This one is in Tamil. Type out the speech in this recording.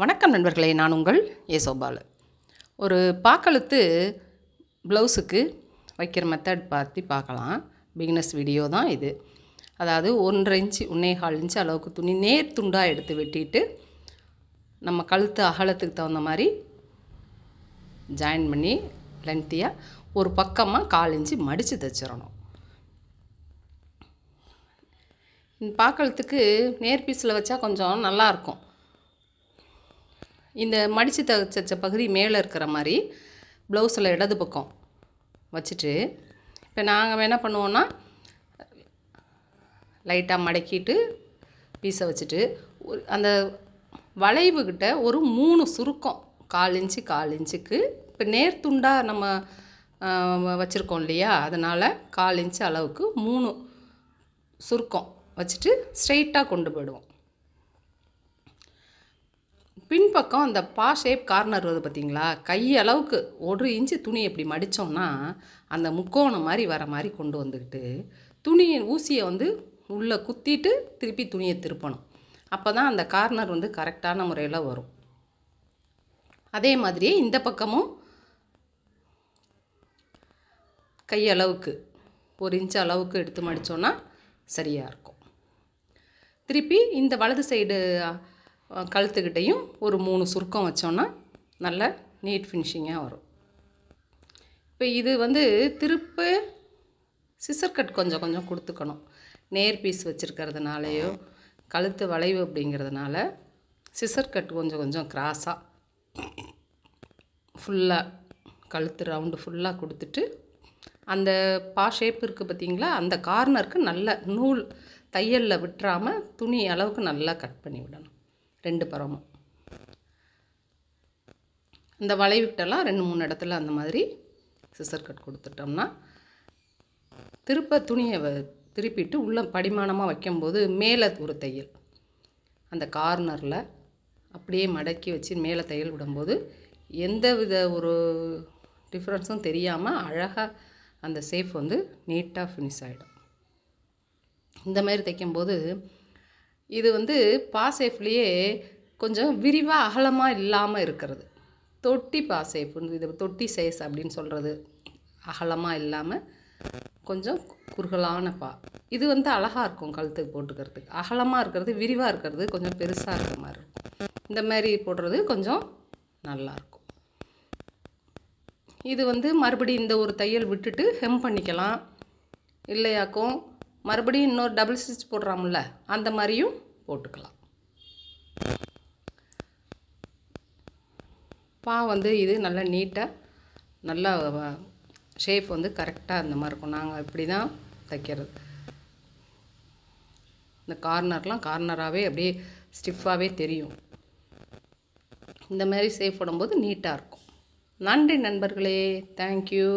வணக்கம் நண்பர்களே நான் உங்கள் ஏசோபாலு. ஒரு பாக்கழுத்து ப்ளவுஸுக்கு வைக்கிற மெத்தட் பார்த்து பார்க்கலாம். பிகினஸ் வீடியோ தான் இது. அதாவது ஒன்றரை இன்ச்சு ஒன்னேகால் இன்ச்சு அளவுக்கு துணி நேர் துண்டாக எடுத்து வெட்டிட்டு நம்ம கழுத்து அகலத்துக்கு தகுந்த மாதிரி ஜாயின் பண்ணி லென்த்தியாக ஒரு பக்கமாக கால் இன்ச்சு மடித்து தைச்சிடணும். பாக்கழுத்துக்கு நேர் பீஸில் வச்சா கொஞ்சம் நல்லாயிருக்கும் இந்த மடித்து தச்ச பகுதி மேலே இருக்கிற மாதிரி ப்ளவுஸில் இடது பக்கம் வச்சுட்டு இப்போ நாங்கள் என்ன பண்ணுவோன்னா லைட்டாக மடக்கிட்டு பீஸை வச்சுட்டு ஒரு அந்த வளைவுக்கிட்ட ஒரு மூணு சுருக்கம் கால் இன்ச்சு கால் இன்ச்சுக்கு இப்போ நேர்த்துண்டாக நம்ம வச்சுருக்கோம் இல்லையா? அதனால் கால் இன்ச்சு அளவுக்கு மூணு சுருக்கம் வச்சுட்டு ஸ்ட்ரெயிட்டாக கொண்டு போயிடுவோம். பின்பக்கம் அந்த பா ஷேப் கார்னர் வருது பார்த்தீங்களா? கையளவுக்கு ஒரு இன்ச்சு துணி எப்படி மடித்தோம்னா அந்த முக்கோணம் மாதிரி வர மாதிரி கொண்டு வந்துக்கிட்டு துணியை ஊசியை வந்து உள்ளே குத்திட்டு திருப்பி துணியை திருப்பணும். அப்போ தான் அந்த கார்னர் வந்து கரெக்டான முறையில் வரும். அதே மாதிரியே இந்த பக்கமும் கையளவுக்கு ஒரு இன்ச் அளவுக்கு எடுத்து மடித்தோன்னா சரியாக இருக்கும். திருப்பி இந்த வலது சைடு கழுத்துக்கிட்டையும் ஒரு மூணு சுருக்கம் வச்சோன்னா நல்ல நீட் ஃபினிஷிங்காக வரும். இப்போ இது வந்து திருப்ப சிசர் கட் கொஞ்சம் கொஞ்சம் கொடுத்துக்கணும். நேர் பீஸ் வச்சுருக்கிறதுனாலையோ கழுத்து வளைவு அப்படிங்கிறதுனால சிசர் கட் கொஞ்சம் கொஞ்சம் கிராஸாக ஃபுல்லாக கழுத்து ரவுண்டு ஃபுல்லாக கொடுத்துட்டு அந்த பா ஷேப் இருக்குது பார்த்தீங்களா அந்த கார்னருக்கு நல்ல நூல் தையலில் விட்டுறாமல் துணி அளவுக்கு நல்லா கட் பண்ணி விடணும். ரெண்டு பரமும் இந்த வளைவிட்டெல்லாம் ரெண்டு மூணு இடத்துல அந்த மாதிரி சிசர் கட் கொடுத்துட்டோம்னா திருப்ப துணியை வ திருப்பிட்டு உள்ளே படிமானமாக வைக்கும்போது மேலே ஒரு தையல். அந்த கார்னரில் அப்படியே மடக்கி வச்சு மேலே தையல் விடும்போது எந்த வித ஒரு டிஃப்ரென்ஸும் தெரியாமல் அழகாக அந்த சேஃப் வந்து நீட்டாக ஃபினிஷ் ஆகிடும் இந்த மாதிரி தைக்கும்போது இது வந்து பாசேஃப்லேயே கொஞ்சம் விரிவாக அகலமாக இல்லாமல் இருக்கிறது. தொட்டி பாசேஃப் இது தொட்டி சைஸ் அப்படின்னு சொல்கிறது அகலமாக இல்லாமல் கொஞ்சம் குறுகலான பா. இது வந்து அழகாக இருக்கும் கழுத்துக்கு போட்டுக்கிறதுக்கு. அகலமாக இருக்கிறது விரிவாக இருக்கிறது கொஞ்சம் பெருசாக இருக்கிற மாதிரி இருக்கும். இந்த மாதிரி போடுறது கொஞ்சம் நல்லாயிருக்கும் இது வந்து மறுபடியும் இந்த ஒரு தையல் விட்டுட்டு ஹெம் பண்ணிக்கலாம். இல்லையாக்கும் மறுபடியும் இன்னொரு டபுள் ஸ்டிச் போடுறாமுல்ல அந்த மாதிரியும் போட்டுக்கலாம். பா வந்து இது நல்லா நீட்டாக நல்லா ஷேப் வந்து கரெக்டாக அந்த மாதிரி இருக்கும். நாங்கள் இப்படி தான் தைக்கிறது. இந்த கார்னர்லாம் கார்னராகவே அப்படியே ஸ்டிஃபாகவே தெரியும். இந்த மாதிரி சேஃப் போடும்போது நீட்டாக இருக்கும். நன்றி நண்பர்களே. தேங்க்யூ